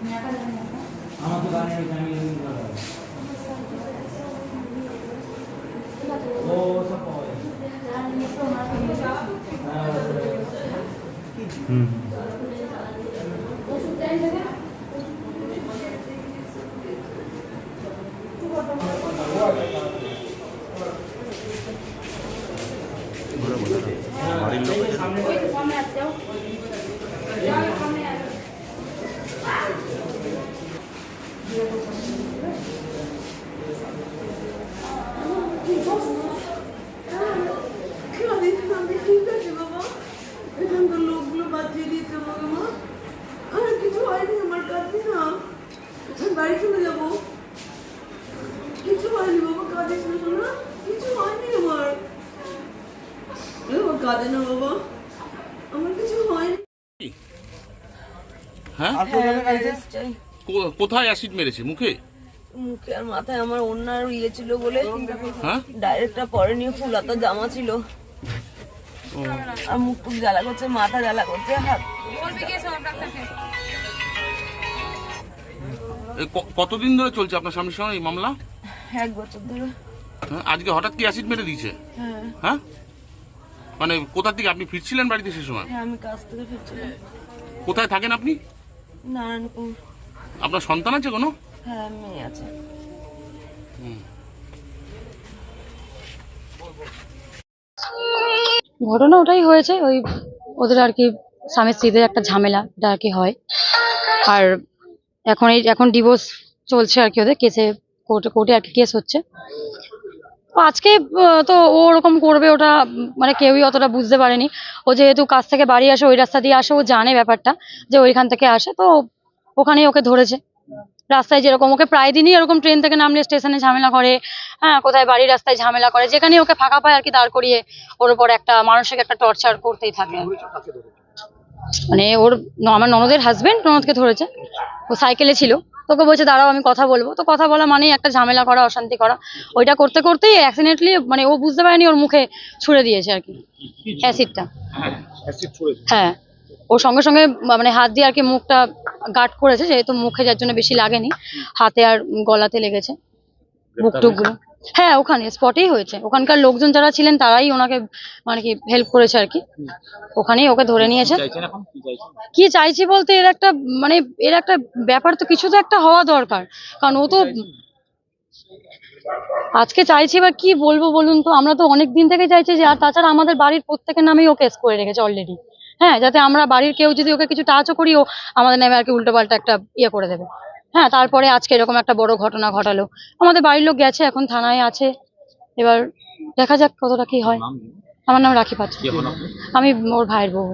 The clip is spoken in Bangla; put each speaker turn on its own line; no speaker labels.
আমার তো গানে ও সব পাওয়া যায়। হ্যাঁ,
হুম। বাড়ির লোক
আমি ঠিক আছে বাবা এখানকার লোকগুলো বাঁচিয়ে দিয়েছে আমাকে মা আমার কিছু হয়নি আমার কাছে না আমি বাড়ি চলে যাব কিছু হয়নি বাবা কাঁদিস না শোনা। কিছু হয়নি আমার। এ বাবা কাঁদে না বাবা। আমার কিছু হয়নি।
হ্যাঁ? কোথায় অ্যাসিড মেরেছে? মুখে?
মুখে আর মাথায় আমার অন্যার ইয়ে ছিল বলে
হ্যাঁ?
ডাইরেক্টটা পরে নিয়ে ফুল হাতা জামা ছিল। আর মুখ টুক জ্বালা করছে মাথা জ্বালা করছে হাত।
কতদিন ধরে চলছে আপনার স্বামীর সঙ্গে এই মামলা?
এক বছর ধরে।
হ্যাঁ, আজকে হঠাৎ কি অ্যাসিড মেরে দিয়েছে?
হ্যাঁ।
হ্যাঁ? মানে কোথা থেকে আপনি ফিরছিলেন বাড়িতে সে সময়?
হ্যাঁ আমি কাজ থেকে ফিরছিলাম।
কোথায় থাকেন আপনি?
নারায়ণপুর।
আপনার সন্তান আছে কোনো?
হ্যাঁ মেয়ে আছে।
ঘটনা ওটাই হয়েছে ওই ওদের আর কি স্বামী স্ত্রীদের একটা ঝামেলা এটা আর কি হয়। আর এখন এই এখন ডিভোর্স চলছে আর কি ওদের কেসে কোর্টে কোর্টে আর কি কেস হচ্ছে। আজকে তো ও ওরকম করবে ওটা মানে কেউই অতটা বুঝতে পারেনি। ও যেহেতু কাজ থেকে বাড়ি আসে, ওই রাস্তা দিয়ে আসে, ও জানে ব্যাপারটা যে ওইখান থেকে আসে, তো ওখানেই ওকে ধরেছে। রাস্তায় যেরকম, ওকে প্রায় দিনই এরকম ট্রেন থেকে নামলে স্টেশনে ঝামেলা করে হ্যাঁ কোথায় বাড়ির রাস্তায় ঝামেলা করে, যেখানে ওকে ফাঁকা পায় আর কি দাঁড় করিয়ে ওর উপর একটা মানসিক একটা টর্চার করতেই থাকে। মানে ওর, আমার ননদের হাজবেন্ড ননদকে ধরেছে। ও সাইকেলে ছিল। তোকে বলছে দাঁড়াও আমি কথা বলব। তো কথা বলা মানেই একটা ঝামেলা করা অশান্তি করা। ওইটা করতে করতেই অ্যাক্সিডেন্টলি মানে ও বুঝতে পারেনি ওর মুখে ছুড়ে দিয়েছে আর কি অ্যাসিডটা। হ্যাঁ ও সঙ্গে সঙ্গে মানে হাত দিয়ে আর কি মুখটা গার্ড করেছে যেহেতু মুখে যার জন্য বেশি লাগেনি হাতে আর গলাতে লেগেছে বুক টুকগুলো হ্যাঁ ওখানে স্পটেই হয়েছে। ওখানকার লোকজন যারা ছিলেন তারাই ওনাকে মানে কি হেল্প করেছে আর কি। ওখানেই ওকে ধরে নিয়েছে। কি চাইছি বলতে এর একটা মানে এর একটা ব্যাপার তো কিছু তো একটা হওয়া দরকার। কারণ ও তো আজকে চাইছি এবার কি বলব বলুন তো? আমরা তো অনেক দিন থেকে চাইছি যে আর তাছাড়া আমাদের বাড়ির প্রত্যেকের নামেই ও কেস করে রেখেছে অলরেডি হ্যাঁ যাতে আমরা বাড়ির কেউ যদি ওকে কিছু টাচও করি ও আমাদের নামে আর কি উল্টোপাল্টা একটা ইয়ে করে দেবে। হ্যাঁ তারপরে আজকে এরকম একটা বড় ঘটনা ঘটালো। আমাদের বাড়ির লোক গেছে এখন থানায় আছে। এবার দেখা যাক কতটা কি হয়। আমার নাম রাখি পাত্র। আমি ওর ভাইয়ের বউ।